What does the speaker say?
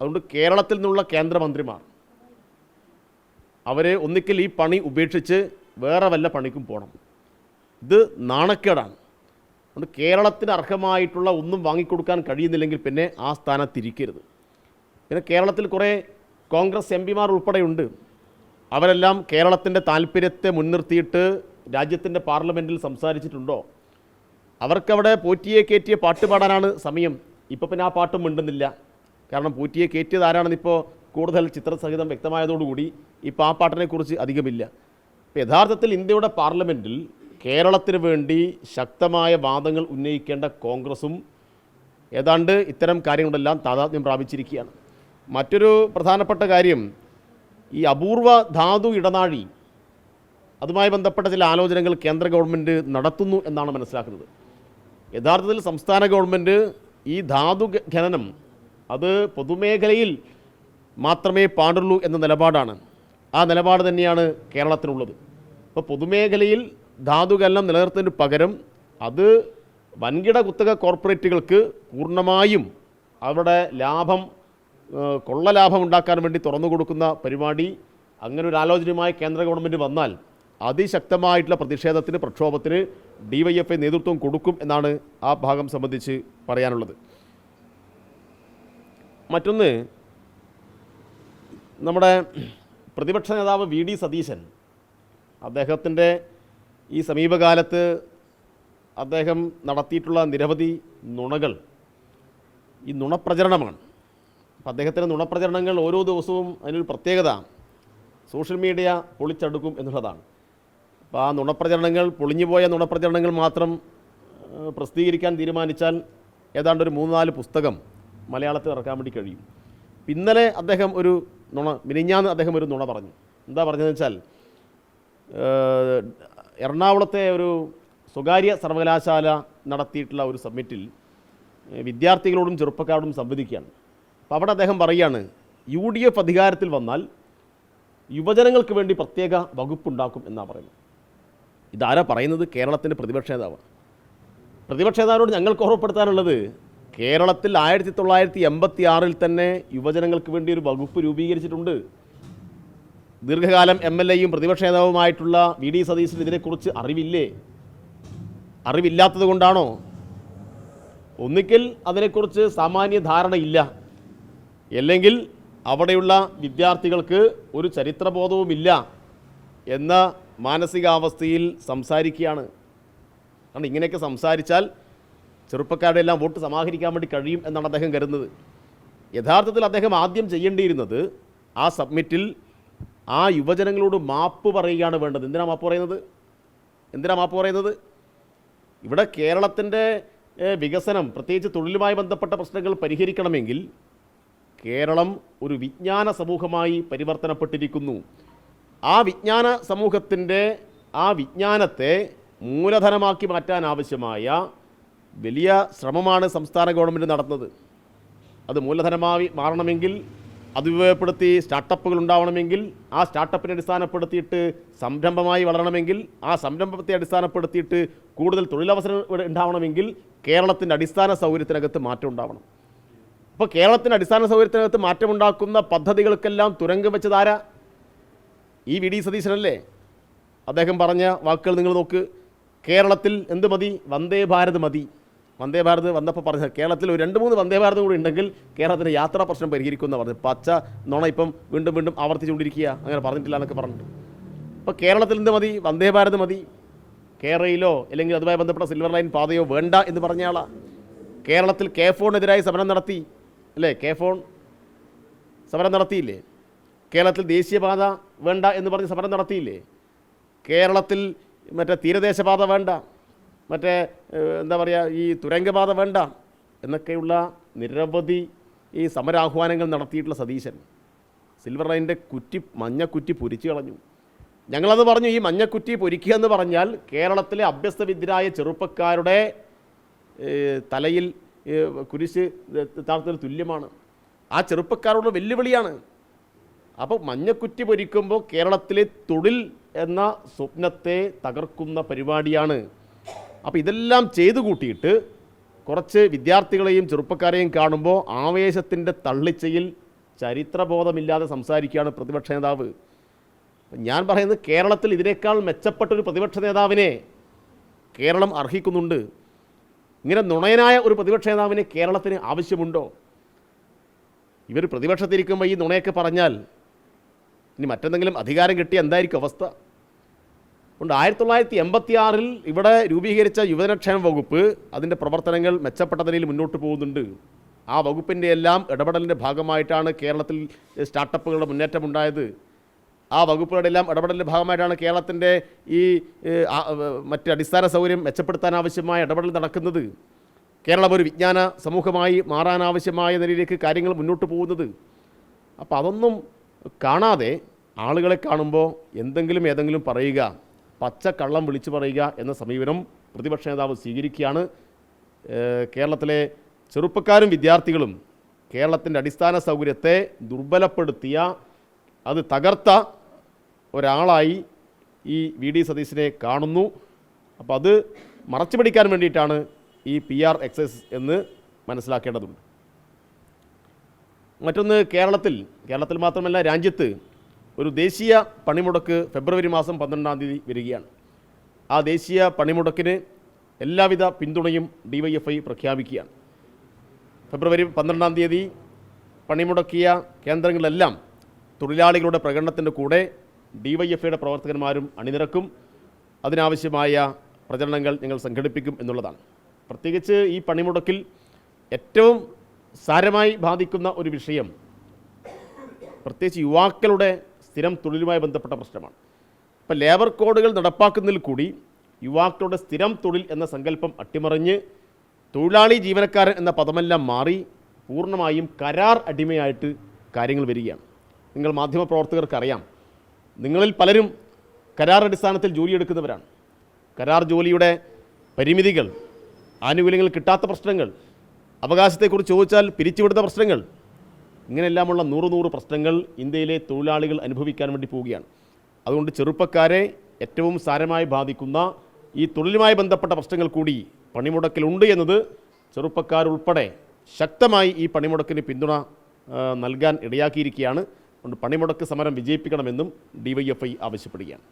അതുകൊണ്ട് കേരളത്തിൽ നിന്നുള്ള കേന്ദ്രമന്ത്രിമാർ അവരെ ഒന്നിക്കൽ ഈ പണി ഉപേക്ഷിച്ച് വേറെ വല്ല പണിക്കും പോകണം ഇത് നാണക്കേടാണ്. അതുകൊണ്ട് കേരളത്തിന് അർഹമായിട്ടുള്ള ഒന്നും വാങ്ങിക്കൊടുക്കാൻ കഴിയുന്നില്ലെങ്കിൽ പിന്നെ ആ സ്ഥാനത്തിരിക്കരുത് പിന്നെ കേരളത്തിൽ കുറേ കോൺഗ്രസ് എം പിമാർ ഉൾപ്പെടെയുണ്ട്. അവരെല്ലാം കേരളത്തിന്റെ താല്പര്യത്തെ മുൻനിർത്തിയിട്ട് രാജ്യത്തിന്റെ പാർലമെന്റിൽ സംസാരിച്ചിട്ടുണ്ടോ? അവർക്കവിടെ പോറ്റിയെ കയറ്റിയ പാട്ട് പാടാനാണ് സമയം. ഇപ്പോൾ പിന്നെ ആ പാട്ടും മിണ്ടുന്നില്ല. കാരണം പൂറ്റിയെ കയറ്റിയത് ആരാണെന്നിപ്പോൾ കൂടുതൽ ചിത്രസഹിതം വ്യക്തമായതോടുകൂടി ഇപ്പോൾ ആ പാട്ടിനെക്കുറിച്ച് അധികമില്ല. ഇപ്പോൾ യഥാർത്ഥത്തിൽ ഇന്ത്യയുടെ പാർലമെന്റിൽ കേരളത്തിന് വേണ്ടി ശക്തമായ വാദങ്ങൾ ഉന്നയിക്കേണ്ട കോൺഗ്രസും ഏതാണ്ട് ഇത്തരം കാര്യങ്ങളെല്ലാം താതാത്മ്യം പ്രാപിച്ചിരിക്കുകയാണ്. മറ്റൊരു പ്രധാനപ്പെട്ട കാര്യം ഈ അപൂർവ ധാതു ഇടനാഴി അതുമായി ബന്ധപ്പെട്ട ചില ആലോചനകൾ കേന്ദ്ര ഗവൺമെന്റ് നടത്തുന്നു എന്നാണ് മനസ്സിലാക്കുന്നത്. യഥാർത്ഥത്തിൽ സംസ്ഥാന ഗവൺമെന്റ് ഈ ധാതു ഖനനം അത് പൊതുമേഖലയിൽ മാത്രമേ പാടുള്ളൂ എന്ന നിലപാടാണ്. ആ നിലപാട് തന്നെയാണ് കേരളത്തിനുള്ളത്. അപ്പോൾ പൊതുമേഖലയിൽ ധാതു ഖനനം നിലനിർത്തുന്നതിന് പകരം അത് വൻകിട കുത്തക കോർപ്പറേറ്റുകൾക്ക് പൂർണമായും അവരുടെ ലാഭം കൊള്ള ലാഭം ഉണ്ടാക്കാൻ വേണ്ടി തുറന്നു കൊടുക്കുന്ന പരിപാടി അങ്ങനെ ഒരു ആലോചനയുമായി കേന്ദ്ര ഗവൺമെന്റ് വന്നാൽ അതിശക്തമായിട്ടുള്ള പ്രതിഷേധത്തിന് പ്രക്ഷോഭത്തിന് ഡി വൈ എഫ് ഐ നേതൃത്വം കൊടുക്കും എന്നാണ് ആ ഭാഗം സംബന്ധിച്ച് പറയാനുള്ളത്. മറ്റൊന്ന് നമ്മുടെ പ്രതിപക്ഷ നേതാവ് വി ഡി സതീശൻ അദ്ദേഹത്തിന്റെ ഈ സമീപകാലത്ത് അദ്ദേഹം നടത്തിയിട്ടുള്ള നിരവധി നുണകൾ ഈ നുണപ്രചരണമാണ്. അപ്പം അദ്ദേഹത്തിന്റെ നുണപ്രചരണങ്ങൾ ഓരോ ദിവസവും അതിനൊരു പ്രത്യേകത സോഷ്യൽ മീഡിയ പൊളിച്ചടുക്കും എന്നുള്ളതാണ്. അപ്പോൾ ആ നുണപ്രചരണങ്ങൾ പൊളിഞ്ഞുപോയ നുണപ്രചരണങ്ങൾ മാത്രം പ്രസിദ്ധീകരിക്കാൻ തീരുമാനിച്ചാൽ ഏതാണ്ട് ഒരു മൂന്ന് നാല് പുസ്തകം മലയാളത്തിൽ ഇറക്കാൻ വേണ്ടി കഴിയും. ഇന്നലെ അദ്ദേഹം ഒരു നുണ മിനിഞ്ഞാന്ന് അദ്ദേഹം ഒരു നുണ പറഞ്ഞു. എന്താ പറഞ്ഞതെന്ന് വെച്ചാൽ എറണാകുളത്തെ ഒരു സ്വകാര്യ സർവകലാശാല നടത്തിയിട്ടുള്ള ഒരു സബ്മിറ്റിൽ വിദ്യാർത്ഥികളോടും ചെറുപ്പക്കാരോടും സംവദിക്കുകയാണ്. അപ്പോൾ അവിടെ അദ്ദേഹം പറയുകയാണ് യു ഡി എഫ് അധികാരത്തിൽ വന്നാൽ യുവജനങ്ങൾക്ക് വേണ്ടി പ്രത്യേക വകുപ്പുണ്ടാക്കും എന്നാണ് പറയുന്നത്. ഇതാരാ പറയുന്നത്? കേരളത്തിന്റെ പ്രതിപക്ഷ നേതാവാണ് പ്രതിപക്ഷ നേതാവിനോട് ഞങ്ങൾക്ക് ഓർമ്മപ്പെടുത്താനുള്ളത് കേരളത്തിൽ ആയിരത്തി തൊള്ളായിരത്തി എൺപത്തി ആറിൽ തന്നെ യുവജനങ്ങൾക്ക് വേണ്ടി ഒരു വകുപ്പ് രൂപീകരിച്ചിട്ടുണ്ട്. ദീർഘകാലം എം എൽ എയും പ്രതിപക്ഷ നേതാവുമായിട്ടുള്ള വി ഡി സതീശന് ഇതിനെക്കുറിച്ച് അറിവില്ലേ? അറിവില്ലാത്തത് കൊണ്ടാണോ ഒന്നിക്കൽ അതിനെക്കുറിച്ച് സാമാന്യ ധാരണയില്ല അല്ലെങ്കിൽ അവിടെയുള്ള വിദ്യാർത്ഥികൾക്ക് ഒരു ചരിത്രബോധവുമില്ല എന്ന മാനസികാവസ്ഥയിൽ സംസാരിക്കുകയാണ്. കാരണം ഇങ്ങനെയൊക്കെ സംസാരിച്ചാൽ ചെറുപ്പക്കാരുടെ എല്ലാം വോട്ട് സമാഹരിക്കാൻ വേണ്ടി കഴിയും എന്നാണ് അദ്ദേഹം കരുതുന്നത്. യഥാർത്ഥത്തിൽ അദ്ദേഹം ആദ്യം ചെയ്യേണ്ടിയിരുന്നത് ആ സബ്മിറ്റിൽ ആ യുവജനങ്ങളോട് മാപ്പ് പറയുകയാണ് വേണ്ടത്. എന്തിനാണ് മാപ്പ് പറയുന്നത്? എന്തിനാണ് മാപ്പ് പറയുന്നത്? ഇവിടെ കേരളത്തിന്റെ വികസനം പ്രത്യേകിച്ച് തൊഴിലുമായി ബന്ധപ്പെട്ട പ്രശ്നങ്ങൾ പരിഹരിക്കണമെങ്കിൽ കേരളം ഒരു വിജ്ഞാന സമൂഹമായി പരിവർത്തനപ്പെട്ടിരിക്കുന്നു. ആ വിജ്ഞാന സമൂഹത്തിന്റെ ആ വിജ്ഞാനത്തെ മൂലധനമാക്കി മാറ്റാൻ ആവശ്യമായ വലിയ ശ്രമമാണ് സംസ്ഥാന ഗവൺമെന്റ് നടത്തുന്നത്. അത് മൂലധനമായി മാറണമെങ്കിൽ അത് ഉപയോഗപ്പെടുത്തി സ്റ്റാർട്ടപ്പുകൾ ഉണ്ടാവണമെങ്കിൽ ആ സ്റ്റാർട്ടപ്പിനെ അടിസ്ഥാനപ്പെടുത്തിയിട്ട് സംരംഭമായി വളരണമെങ്കിൽ ആ സംരംഭത്തെ അടിസ്ഥാനപ്പെടുത്തിയിട്ട് കൂടുതൽ തൊഴിലവസരം ഉണ്ടാവണമെങ്കിൽ കേരളത്തിന്റെ അടിസ്ഥാന സൗകര്യത്തിനകത്ത് മാറ്റം ഉണ്ടാവണം. അപ്പോൾ കേരളത്തിന്റെ അടിസ്ഥാന സൗകര്യത്തിനകത്ത് മാറ്റമുണ്ടാക്കുന്ന പദ്ധതികൾക്കെല്ലാം തുരങ്കം വെച്ചതാരാ ഈ വി ഡി സതീശനല്ലേ? അദ്ദേഹം പറഞ്ഞ വാക്കുകൾ നിങ്ങൾ നോക്ക്. കേരളത്തിൽ എന്ത് മതി? വന്ദേ ഭാരത് മതി. വന്ദേ ഭാരത് വന്നപ്പോൾ പറഞ്ഞ കേരളത്തിൽ ഒരു രണ്ട് മൂന്ന് വന്ദേ ഭാരത് കൂടി ഉണ്ടെങ്കിൽ കേരളത്തിന്റെ യാത്രാ പ്രശ്നം പരിഹരിക്കുമെന്ന് പറഞ്ഞു പച്ച നോണ ഇപ്പം വീണ്ടും വീണ്ടും ആവർത്തിച്ചുകൊണ്ടിരിക്കുക. അങ്ങനെ പറഞ്ഞിട്ടില്ല എന്നൊക്കെ പറഞ്ഞിട്ട് ഇപ്പോൾ കേരളത്തിൽ എന്ത് മതി? വന്ദേ ഭാരത് മതി. കേരളയിലോ അല്ലെങ്കിൽ അതുമായി ബന്ധപ്പെട്ട സിൽവർ ലൈൻ പാതയോ വേണ്ട എന്ന് പറഞ്ഞയാളാ കേരളത്തിൽ കെ ഫോണിനെതിരായി സമരം നടത്തി. അല്ലേ? കെ ഫോൺ സമരം നടത്തിയില്ലേ? കേരളത്തിൽ ദേശീയപാത വേണ്ട എന്ന് പറഞ്ഞ് സമരം നടത്തിയില്ലേ? കേരളത്തിൽ മറ്റേ തീരദേശപാത വേണ്ട. മറ്റേ എന്താ പറയുക ഈ തുരങ്കപാത വേണ്ട എന്നൊക്കെയുള്ള നിരവധി ഈ സമരാഹ്വാനങ്ങൾ നടത്തിയിട്ടുള്ള സതീശൻ. സിൽവർ ലൈനിന്റെ കുറ്റി മഞ്ഞക്കുറ്റി പൊരിച്ചു കളഞ്ഞു. ഞങ്ങളത് പറഞ്ഞു ഈ മഞ്ഞക്കുറ്റി പൊരിക്കുക എന്ന് പറഞ്ഞാൽ കേരളത്തിലെ അഭ്യസ്തവിദ്യരായ ചെറുപ്പക്കാരുടെ തലയിൽ കുരിശ് താഴ്ത്തൽ തുല്യമാണ്. ആ ചെറുപ്പക്കാരോട് വെല്ലുവിളിയാണ്. അപ്പോൾ മഞ്ഞക്കുറ്റി പൊരിക്കുമ്പോൾ കേരളത്തിലെ തൊഴിൽ എന്ന സ്വപ്നത്തെ തകർക്കുന്ന പരിപാടിയാണ് അപ്പോൾ ഇതെല്ലാം ചെയ്തു കൂട്ടിയിട്ട് കുറച്ച് വിദ്യാർത്ഥികളെയും ചെറുപ്പക്കാരെയും കാണുമ്പോൾ ആവേശത്തിന്റെ തള്ളിച്ചയിൽ ചരിത്രബോധമില്ലാതെ സംസാരിക്കുകയാണ് പ്രതിപക്ഷ നേതാവ്. ഞാൻ പറയുന്നത് കേരളത്തിൽ ഇതിനേക്കാൾ മെച്ചപ്പെട്ടൊരു പ്രതിപക്ഷ നേതാവിനെ കേരളം അർഹിക്കുന്നുണ്ട്. ഇങ്ങനെ നുണയനായ ഒരു പ്രതിപക്ഷ നേതാവിനെ കേരളത്തിന് ആവശ്യമുണ്ടോ? ഇവർ പ്രതിപക്ഷത്തിരിക്കുമ്പോൾ ഈ നുണയൊക്കെ പറഞ്ഞാൽ ഇനി മറ്റെന്തെങ്കിലും അധികാരം കിട്ടിയ എന്തായിരിക്കും അവസ്ഥ? ഉണ്ട്. ആയിരത്തി തൊള്ളായിരത്തി എൺപത്തി ആറിൽ ഇവിടെ രൂപീകരിച്ച യുവജനക്ഷേമ വകുപ്പ് അതിന്റെ പ്രവർത്തനങ്ങൾ മെച്ചപ്പെട്ട നിലയിൽ മുന്നോട്ട് പോകുന്നുണ്ട്. ആ വകുപ്പിന്റെ എല്ലാം ഇടപെടലിന്റെ ഭാഗമായിട്ടാണ് കേരളത്തിൽ സ്റ്റാർട്ടപ്പുകളുടെ മുന്നേറ്റം ഉണ്ടായത്. ആ വകുപ്പുകളുടെ എല്ലാം ഇടപെടലിന്റെ ഭാഗമായിട്ടാണ് കേരളത്തിന്റെ ഈ മറ്റ് അടിസ്ഥാന സൗകര്യം മെച്ചപ്പെടുത്താൻ ആവശ്യമായ ഇടപെടൽ നടക്കുന്നത്. കേരളം ഒരു വിജ്ഞാന സമൂഹമായി മാറാനാവശ്യമായ നിലയിലേക്ക് കാര്യങ്ങൾ മുന്നോട്ട് പോകുന്നത്. അപ്പോൾ അതൊന്നും കാണാതെ ആളുകളെ കാണുമ്പോൾ എന്തെങ്കിലും ഏതെങ്കിലും പറയുക. പച്ച കള്ളം വിളിച്ചു പറയുക എന്ന സമീപനം പ്രതിപക്ഷ നേതാവ് സ്വീകരിക്കുകയാണ്. കേരളത്തിലെ ചെറുപ്പക്കാരും വിദ്യാർത്ഥികളും കേരളത്തിന്റെ അടിസ്ഥാന സൗകര്യത്തെ ദുർബലപ്പെടുത്തിയ അത് തകർത്ത ഒരാളായി ഈ വി ഡി സതീശനെ കാണുന്നു. അപ്പോൾ അത് മറച്ചു പിടിക്കാൻ വേണ്ടിയിട്ടാണ് ഈ പി ആർ എക്സൈസ് എന്ന് മനസ്സിലാക്കേണ്ടതുണ്ട്. മറ്റൊന്ന് കേരളത്തിൽ കേരളത്തിൽ മാത്രമല്ല രാജ്യത്ത് ഒരു ദേശീയ പണിമുടക്ക് ഫെബ്രുവരി മാസം പന്ത്രണ്ടാം തീയതി വരികയാണ്. ആ ദേശീയ പണിമുടക്കിന് എല്ലാവിധ പിന്തുണയും ഡി വൈ എഫ് ഐ പ്രഖ്യാപിക്കുകയാണ്. ഫെബ്രുവരി പന്ത്രണ്ടാം തീയതി പണിമുടക്കിയ കേന്ദ്രങ്ങളിലെല്ലാം തൊഴിലാളികളുടെ പ്രകടനത്തിന്റെ കൂടെ ഡി വൈ എഫ് ഐയുടെ പ്രവർത്തകന്മാരും അണിനിരക്കും. അതിനാവശ്യമായ പ്രചരണങ്ങൾ ഞങ്ങൾ സംഘടിപ്പിക്കും എന്നുള്ളതാണ്. പ്രത്യേകിച്ച് ഈ പണിമുടക്കിൽ ഏറ്റവും സാരമായി ബാധിക്കുന്ന ഒരു വിഷയം പ്രത്യേകിച്ച് യുവാക്കളുടെ സ്ഥിരം തൊഴിലുമായി ബന്ധപ്പെട്ട പ്രശ്നമാണ്. ഇപ്പോൾ ലേബർ കോഡുകൾ നടപ്പാക്കുന്നതിൽ കൂടി യുവാക്കളുടെ സ്ഥിരം തൊഴിൽ എന്ന സങ്കല്പം അട്ടിമറിഞ്ഞ് തൊഴിലാളി ജീവനക്കാരൻ എന്ന പദമെല്ലാം മാറി പൂർണമായും കരാർ അടിമയായിട്ട് കാര്യങ്ങൾ വരികയാണ്. നിങ്ങൾ മാധ്യമപ്രവർത്തകർക്കറിയാം നിങ്ങളിൽ പലരും കരാർ അടിസ്ഥാനത്തിൽ ജോലിയെടുക്കുന്നവരാണ് കരാർ ജോലിയുടെ പരിമിതികൾ ആനുകൂല്യങ്ങൾ കിട്ടാത്ത പ്രശ്നങ്ങൾ അവകാശത്തെക്കുറിച്ച് ചോദിച്ചാൽ പിരിച്ചുവിടുന്ന പ്രശ്നങ്ങൾ ഇങ്ങനെയെല്ലാമുള്ള നൂറ് നൂറ് പ്രശ്നങ്ങൾ ഇന്ത്യയിലെ തൊഴിലാളികൾ അനുഭവിക്കാൻ വേണ്ടി പോവുകയാണ്. അതുകൊണ്ട് ചെറുപ്പക്കാരെ ഏറ്റവും സാരമായി ബാധിക്കുന്ന ഈ തൊഴിലുമായി ബന്ധപ്പെട്ട പ്രശ്നങ്ങൾ കൂടി പണിമുടക്കിലുണ്ട് എന്നത് ചെറുപ്പക്കാരുൾപ്പെടെ ശക്തമായി ഈ പണിമുടക്കിന് പിന്തുണ നൽകാൻ ഇടയാക്കിയിരിക്കുകയാണ്. അതുകൊണ്ട് പണിമുടക്ക് സമരം വിജയിപ്പിക്കണമെന്നും ഡിവൈഎഫ്ഐ ആവശ്യപ്പെടുകയാണ്.